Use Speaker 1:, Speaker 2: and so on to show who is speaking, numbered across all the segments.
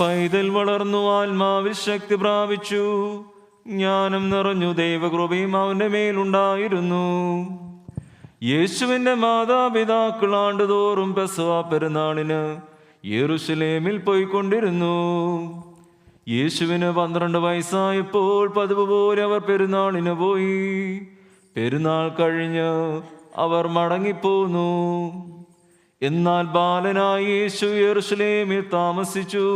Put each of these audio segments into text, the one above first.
Speaker 1: പൈതൽ വളർന്നു ആത്മാവിൽ ശക്തി പ്രാപിച്ചു. ജ്ഞാനം നിറഞ്ഞു ദൈവകൃപയും അവന്റെ മേലുണ്ടായിരുന്നു. യേശുവിന്റെ മാതാപിതാക്കൾ ആണ്ടുതോറും പെസവ പെരുന്നാളിന് യെറുസലേമിൽ പോയിക്കൊണ്ടിരുന്നു. യേശുവിന് പന്ത്രണ്ട് വയസ്സായപ്പോൾ പതിവ് പോലെ അവർ പെരുന്നാളിന് പോയി. പെരുന്നാൾ കഴിഞ്ഞ് അവർ മടങ്ങിപ്പോന്നു. എന്നാൽ ബാലനായ യേശു യെറുസലേമിൽ താമസിച്ചു.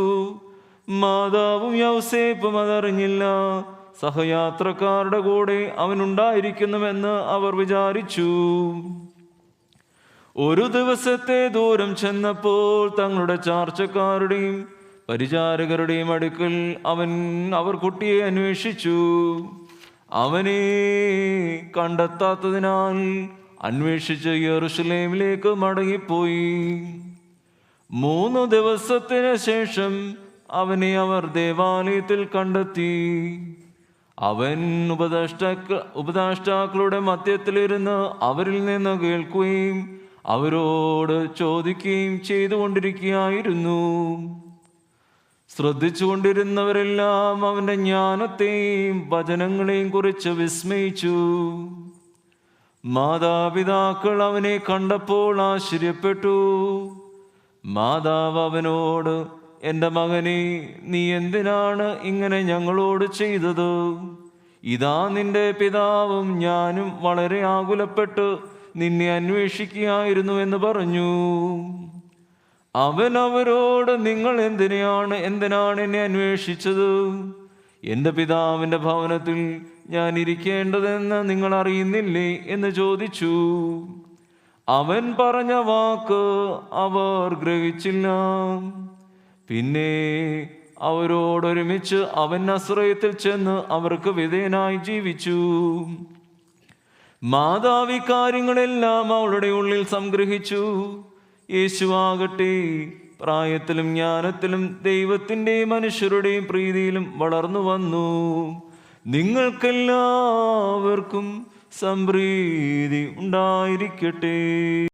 Speaker 1: മാതാവും യൗസേപ്പും അതറിഞ്ഞില്ല. സഹയാത്രക്കാരുടെ കൂടെ അവനുണ്ടായിരിക്കുന്നുവെന്ന് അവർ വിചാരിച്ചു. ഒരു ദിവസത്തെ ദൂരം ചെന്നപ്പോൾ തങ്ങളുടെ ചാർച്ചക്കാരുടെയും പരിചാരകരുടെയും അടുക്കൽ അവൻ അവർ കുട്ടിയെ അന്വേഷിച്ചു. അവനെ കണ്ടെത്താത്തതിനാൽ അന്വേഷിച്ച് യെറുഷലേമിലേക്ക് മടങ്ങിപ്പോയി. മൂന്ന് ദിവസത്തിന് ശേഷം അവനെ അവർ ദേവാലയത്തിൽ കണ്ടെത്തി. അവൻ ഉപദേഷ്ടാക്ക ഉപദേഷ്ടാക്കളുടെ മധ്യത്തിലിരുന്ന് അവരിൽ നിന്ന് കേൾക്കുകയും അവരോട് ചോദിക്കുകയും ചെയ്തുകൊണ്ടിരിക്കുകയായിരുന്നു. ശ്രദ്ധിച്ചുകൊണ്ടിരുന്നവരെല്ലാം അവന്റെ ജ്ഞാനത്തെയും വചനങ്ങളെയും കുറിച്ച് വിസ്മയിച്ചു. മാതാപിതാക്കൾ അവനെ കണ്ടപ്പോൾ ആശ്ചര്യപ്പെട്ടു. മാതാവ് അവനോട് എന്റെ മകനെ നീ എന്തിനാണ് ഇങ്ങനെ ഞങ്ങളോട് ചെയ്തത്? ഇതാ നിന്റെ പിതാവും ഞാനും വളരെ ആകുലപ്പെട്ട് നിന്നെ അന്വേഷിക്കുകയായിരുന്നു എന്ന് പറഞ്ഞു. അവൻ അവരോട് നിങ്ങൾ എന്തിനെയാണ് എന്തിനാണ് എന്നെ അന്വേഷിച്ചത്? എന്റെ പിതാവിന്റെ ഭവനത്തിൽ ഞാൻ ഇരിക്കേണ്ടതെന്ന് നിങ്ങൾ അറിയുന്നില്ലേ എന്ന് ചോദിച്ചു. അവൻ പറഞ്ഞ വാക്ക് അവർ ഗ്രഹിച്ചില്ല. പിന്നെ അവരോടൊരുമിച്ച് അവൻ അശ്രയത്തിൽ ചെന്ന് അവർക്ക് വിധേയനായി ജീവിച്ചു. മാതാവി കാര്യങ്ങളെല്ലാം അവളുടെ ഉള്ളിൽ സംഗ്രഹിച്ചു. യേശുവാകട്ടെ പ്രായത്തിലും ജ്ഞാനത്തിലും ദൈവത്തിന്റെയും മനുഷ്യരുടെയും പ്രീതിയിലും വളർന്നു വന്നു. നിങ്ങൾക്കെല്ലാവർക്കും സംപ്രീതി ഉണ്ടായിരിക്കട്ടെ.